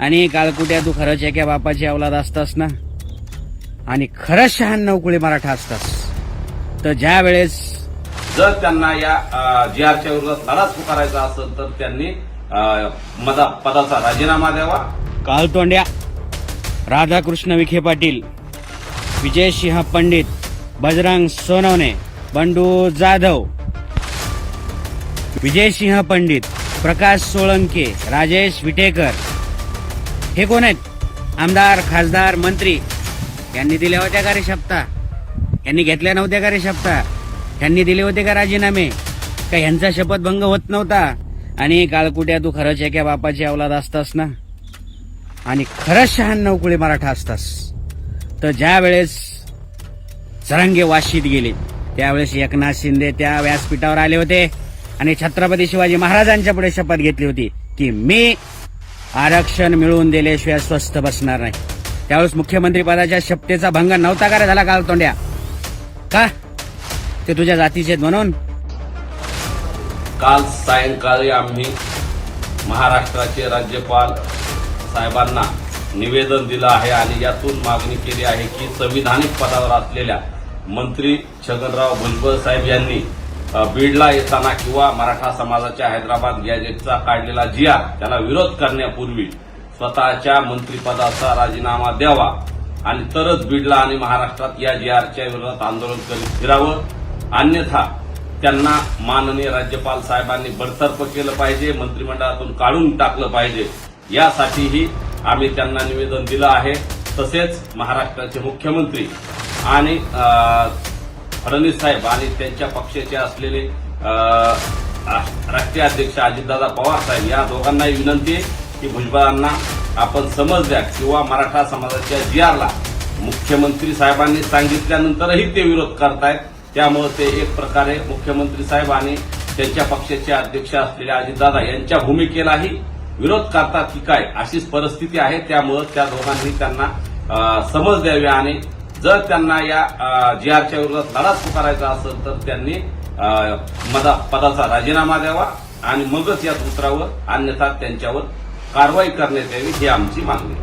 आणि काळकुट्या तू खरंच एका बापाची अवलाद असतास ना? आणि खरंच शहाण्णव कुळी मराठा असतास. तर ज्या वेळेस जर त्यांना या जी आरच्या विरोधात लढा पुकारायचा असेल तर त्यांनी मदा पदाचा राजीनामा द्यावा. कालतोंड्या राधाकृष्ण विखे पाटील विजयसिंह पंडित बजरंग सोनवणे बंडू जाधव विजयसिंह पंडित प्रकाश सोळंके राजेश विटेकर हे कोण आहेत? आमदार खासदार मंत्री. यांनी दिल्या होत्या का रे शपथा? यांनी घेतल्या नव्हत्या का रे शपथा? यांनी दिले होते का राजीनामे? का यांचा शपथभंग होत नव्हता? आणि काळकुट्या तू खरंच एका बापाची अवलाद असतास ना? आणि खरंच शहाण्णव कुळी मराठा असतास. तर ज्या वेळेस सरंगे वाशीत गेले त्यावेळेस एकनाथ शिंदे त्या व्यासपीठावर आले होते आणि छत्रपती शिवाजी महाराजांच्या पुढे शपथ घेतली होती की मी आरक्षण मिळवून दिल्याशिवाय स्वस्थ बसणार नाही. त्यावेळेस मुख्यमंत्रीपदाच्या शपथेचा भंग नव्हता का रे झाला काल तोंड्या का? ते तुझ्या जातीचे म्हणून? काल सायंकाळी आम्ही महाराष्ट्राचे राज्यपाल साहेबांना निवेदन दिलं आहे आणि यातून मागणी केली आहे की संविधानिक पदावर असलेल्या मंत्री छगनराव भुजबळ साहेब यांनी बीडला येताना किंवा मराठा समाजाच्या हैदराबाद गॅजेटचा काढलेला जिया त्याला विरोध करण्यापूर्वी स्वतःच्या मंत्रिपदाचा राजीनामा द्यावा आणि तरच बीडला आणि महाराष्ट्रात या जियारच्या विरोधात आंदोलन करीत फिरावं. अन्यथा त्यांना माननीय राज्यपाल साहेबांनी बडतर्फ केलं पाहिजे मंत्रिमंडळातून काढून टाकलं पाहिजे. यासाठीही आम्ही त्यांना निवेदन दिलं आहे. तसेच महाराष्ट्राचे मुख्यमंत्री आणि फडणवीस साहेब आणि त्यांच्या पक्षाचे असलेले राष्ट्रीय अध्यक्ष अजितदादा पवार साहेब या दोघांनाही विनंती आहे की भुजबळांना आपण समज द्या किंवा मराठा समाजाच्या जी आरला मुख्यमंत्री साहेबांनी सांगितल्यानंतरही ते विरोध करतायत. त्यामुळे ते एक प्रकारे मुख्यमंत्री साहेब आणि त्यांच्या पक्षाचे अध्यक्ष असलेले अजितदादा यांच्या भूमिकेलाही विरोध करतात की काय अशीच परिस्थिती आहे. त्यामुळे त्या दोघांनी त्यांना समज द्यावी आणि जर त्यांना या जी आरच्या विरोधात लढा पुकारायचा असेल तर त्यांनी मदा पदाचा राजीनामा द्यावा आणि मगच या सूत्रावर अन्यथा त्यांच्यावर कारवाई करण्यात यावी ही आमची मागणी